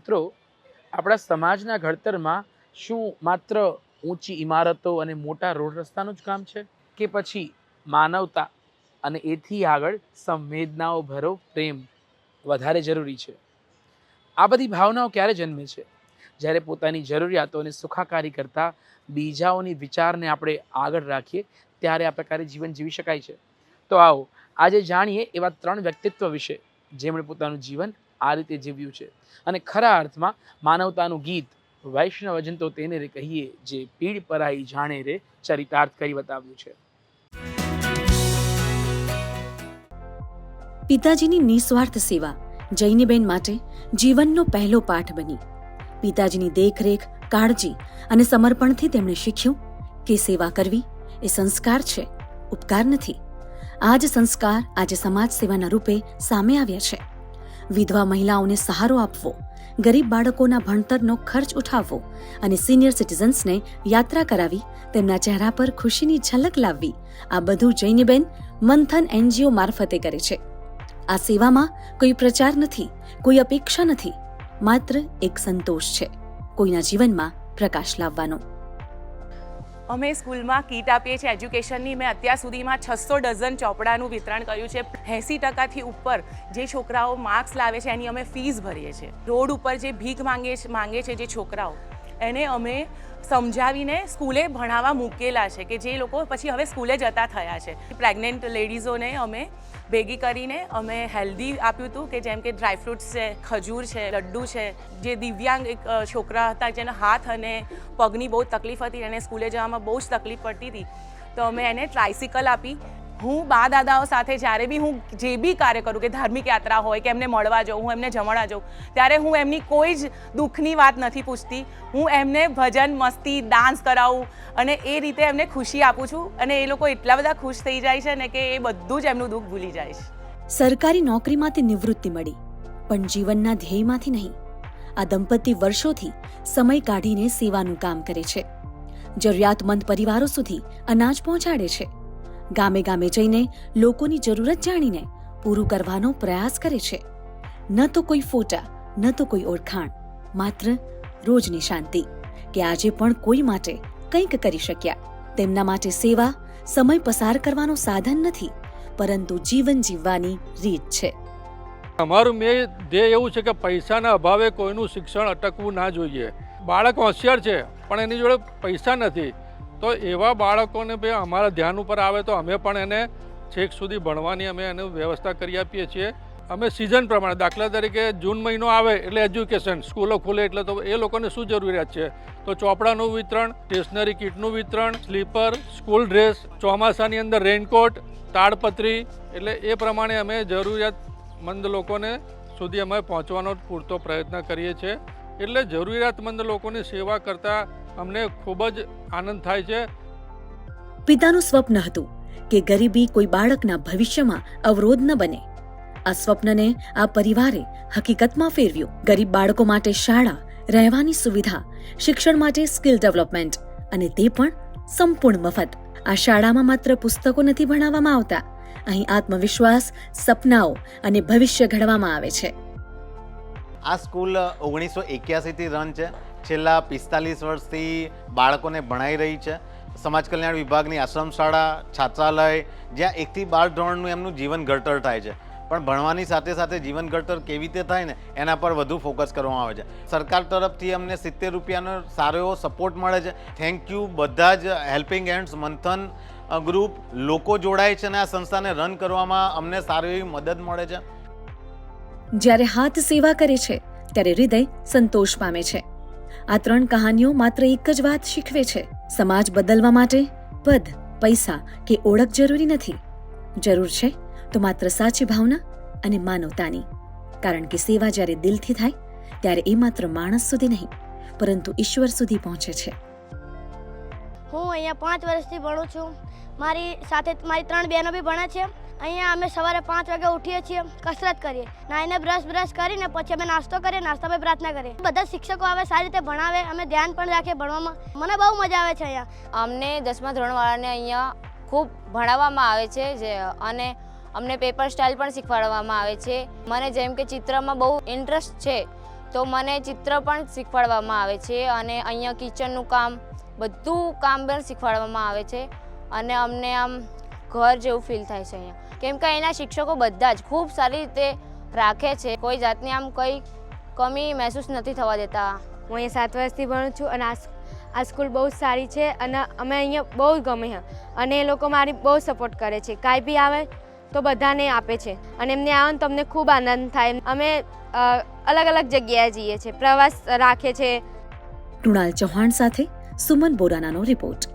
મિત્રો, આપણા સમાજના ઘડતરમાં શું માત્ર ઊંચી ઇમારતો અને મોટા રોડ રસ્તાનું જ કામ છે કે પછી માનવતા અને એથી આગળ સંવેદનાઓ ભરો પ્રેમ વધારે જરૂરી છે? આ બધી ભાવનાઓ ક્યારે જન્મે છે? જ્યારે પોતાની જરૂરિયાતો અને સુખાકારી કરતાં બીજાઓની વિચારને આપણે આગળ રાખીએ, ત્યારે આ પ્રકારે જીવન જીવી શકાય છે. તો આવો, આજે જાણીએ એવા ત્રણ વ્યક્તિત્વ વિશે, જેમણે પોતાનું જીવન આ રીતે જીવ્યું છે. અને ખરા અર્થમાં માનવતાનું ગીત વૈષ્ણવજન તો તેને રે કહીએ, જે પીડ પરાઈ જાણે રે, ચરિતાર્થ કરી બતાવ્યું છે. પિતાજીની નિસ્વાર્થ સેવા, જૈનીબેન માટે જીવનનો પહેલો પાઠ બની. પિતાજીની દેખરેખ, કાળજી અને સમર્પણથી તેમણે શીખ્યું કે સેવા કરવી એ સંસ્કાર છે, ઉપકાર નથી. આ જ સંસ્કાર આજે સમાજ સેવાના રૂપે સામે આવ્યા છે. વિધવા મહિલાઓને સહારો આપવો, ગરીબ બાળકોના ભણતરનો ખર્ચ ઉઠાવવો અને સિનિયર સિટીઝન્સને યાત્રા કરાવી, તેમના ચહેરા પર ખુશીની ઝલક લાવવી, આ બધું જૈનીબેન મંથન એનજીઓ મારફતે કરે છે. આ સેવામાં કોઈ પ્રચાર નથી, કોઈ અપેક્ષા નથી, માત્ર એક સંતોષ છે, કોઈના જીવનમાં પ્રકાશ લાવવાનો. અમે સ્કૂલમાં કીટ આપીએ છીએ એજ્યુકેશનની. મેં અત્યાર સુધીમાં છસો ડઝન ચોપડાનું વિતરણ કર્યું છે. એંસી ટકાથી ઉપર જે છોકરાઓ માર્ક્સ લાવે છે, એની અમે ફીસ ભરીએ છીએ. રોડ ઉપર જે ભીખ માંગે માંગે છે જે છોકરાઓ, એને અમે સમજાવીને સ્કૂલે ભણાવવા મૂકેલા છે કે જે લોકો પછી હવે સ્કૂલે જતા થયા છે. પ્રેગ્નન્ટ લેડીઝોને અમે ભેગી કરીને અમે હેલ્ધી આપ્યું હતું કે જેમ કે ડ્રાયફ્રૂટ્સ છે, ખજૂર છે, લડ્ડુ છે, જે દિવ્યાંગ એક છોકરા હતા જેના હાથ અને પગની બહુ તકલીફ હતી અને સ્કૂલે જવામાં બહુ જ તકલીફ પડતી હતી. તો અમે એને ટ્રાયસિકલ આપી હું બા દાદાઓ સાથે જ્યારે બી હું જે બી કાર્ય કરું, કે ધાર્મિક યાત્રા હોય, કે એમને મળવા જાઉં, હું એમને જમણા જાઉં, ત્યારે હું એમની કોઈ જ દુઃખની વાત નથી પૂછતી. હું એમને ભજન, મસ્તી, ડાન્સ કરાવું અને એ રીતે એમને ખુશી આપું છું અને એ લોકો એટલા બધા ખુશ થઈ જાય છે ને કે એ બધું જ એમનું દુઃખ ભૂલી જાય છે. સરકારી નોકરીમાંથી નિવૃત્તિ મળી, પણ જીવનના ધ્યેયમાંથી નહીં. આ દંપતી વર્ષોથી સમય કાઢીને સેવાનું કામ કરે છે. જરૂરિયાતમંદ પરિવારો સુધી અનાજ પહોંચાડે છે. ગામે ગામે જઈને લોકોની જરૂરત જાણીને પૂરું કરવાનો પ્રયાસ કરે છે. ન તો કોઈ ફોટા, ન તો કોઈ ઓળખાણ, માત્ર રોજની શાંતિ કે આજે પણ કોઈ માટે કંઈક કરી શક્યા. તેમના માટે સેવા, સમય પસાર કરવાનું સાધન નથી, પરંતુ જીવન જીવવાની રીત છે. અમારું મેં ધ્યેય એવું છે કે પૈસાના અભાવે કોઈનું શિક્ષણ અટકવું ના જોઈએ. બાળક હોશિયાર છે, પણ એની જોડે પૈસા નથી. તો એવા બાળકોને બે અમારા ધ્યાન ઉપર આવે તો અમે પણ એને છેક સુધી ભણવાની અમે એને વ્યવસ્થા કરી આપીએ છીએ. અમે સિઝન પ્રમાણે દાખલા તરીકે જૂન મહિનો આવે એટલે એજ્યુકેશન સ્કૂલો ખુલે એટલે તો એ લોકોને શું જરૂરિયાત છે? તો ચોપડાનું વિતરણ સ્ટેશનરી કીટનું વિતરણ સ્લીપર સ્કૂલ ડ્રેસ ચોમાસાની અંદર રેનકોટ તાડપત્રી એટલે એ પ્રમાણે અમે જરૂરિયાતમંદ લોકોને સુધી અમે પહોંચવાનો પૂરતો પ્રયત્ન કરીએ છીએ. એટલે જરૂરિયાતમંદ લોકોની સેવા કરતાં અમને ખૂબ જ આનંદ થાય છે. પિતાનું સ્વપ્ન હતું કે ગરીબી કોઈ બાળકના ભવિષ્યમાં અવરોધ ન બને. આ સ્વપ્નને આ પરિવારે હકીકતમાં ફેરવ્યું. ગરીબ બાળકો માટે શાળા રહેવાની સુવિધા શિક્ષણ માટે સ્કિલ ડેવલપમેન્ટ અને તે પણ સંપૂર્ણ મફત. આ શાળામાં માત્ર પુસ્તકો નથી ભણાવવામાં આવતા. અહીં આત્મવિશ્વાસ સપનાઓ અને ભવિષ્ય ઘડવામાં આવે છે. આ સ્કૂલ ઓગણીસો એક્યાસીથી રન છે. છેલ્લા પિસ્તાલીસ વર્ષથી બાળકોને ભણાઈ રહી છે. સમાજ કલ્યાણ વિભાગની આશ્રમ શાળા, છાત્રાલય, જ્યાં એકથી બાર ધોરણનું એમનું જીવન ઘડતર થાય છે. પણ ભણવાની સાથે સાથે જીવન ઘડતર કેવી રીતે થાય ને, એના પર વધુ ફોકસ કરવામાં આવે છે. સરકાર તરફથી અમને સિત્તેર રૂપિયાનો સારો એવો સપોર્ટ મળે છે. થેન્ક યુ બધા જ હેલ્પિંગ હેન્ડ્સ મંથન ગ્રુપ લોકો જોડાય છે અને આ સંસ્થાને રન કરવામાં અમને સારી એવી મદદ મળે છે. જ્યારે હાથ સેવા કરે છે, ત્યારે હૃદય સંતોષ પામે છે. આ ત્રણ કહાનીઓ માત્ર એક જ વાત શીખવે છે. સમાજ બદલવા માટે પદ, પૈસા કે ઓળખ જરૂરી નથી. જરૂર છે તો માત્ર સાચી ભાવના અને માનવતાની. કારણ કે સેવા જ્યારે દિલથી થાય, ત્યારે એ માત્ર માણસ સુધી નહીં, પરંતુ ઈશ્વર સુધી પહોંચે છે. હું અહીંયા પાંચ વર્ષથી ભણું છું. મારી સાથે મારી ત્રણ બહેનો બી ભણે છે. અહીંયા અમે સવારે પાંચ વાગે ઉઠીએ છીએ, કસરત કરીએ. નાઈને બ્રશ બ્રશ કરીને પછી અમે નાસ્તો કરીએ નાસ્તા પછી પ્રાર્થના કરીએ. બધા શિક્ષકો આવે, સારી રીતે ભણાવે, અમે ધ્યાન પણ રાખીએ ભણવામાં. મને બહુ મજા આવે છે અહીંયા. અમને દસમા ધોરણવાળાને અહીંયા ખૂબ ભણાવવામાં આવે છે, જે અને અમને પેપર સ્ટાઇલ પણ શીખવાડવામાં આવે છે. મને જેમ કે ચિત્રમાં બહુ ઇન્ટરેસ્ટ છે, તો મને ચિત્ર પણ શીખવાડવામાં આવે છે અને અહીંયા કિચનનું કામ, બધું કામ પણ શીખવાડવામાં આવે છે. અને અમને આમ ઘર જેવું ફીલ થાય છે અહીંયા. કેમ કે એના શિક્ષકો બધા જ ખૂબ સારી રીતે રાખે છે. કોઈ જાતની આમ કંઈ કમી મહેસૂસ નથી થવા દેતા. હું અહીંયા સાત વર્ષથી ભણું છું અને આ આ સ્કૂલ બહુ જ સારી છે અને અમે અહીંયા બહુ ગમે છે. અને એ લોકો મારી બહુ સપોર્ટ કરે છે. કાંઈ બી આવે તો બધાને આપે છે. અને એમને આવે ને તમને ખૂબ આનંદ થાય. અમે અલગ અલગ જગ્યાએ જઈએ છીએ પ્રવાસ રાખે છે. કૃણાલ ચૌહાણ સાથે સુમન બોરાનાનો રિપોર્ટ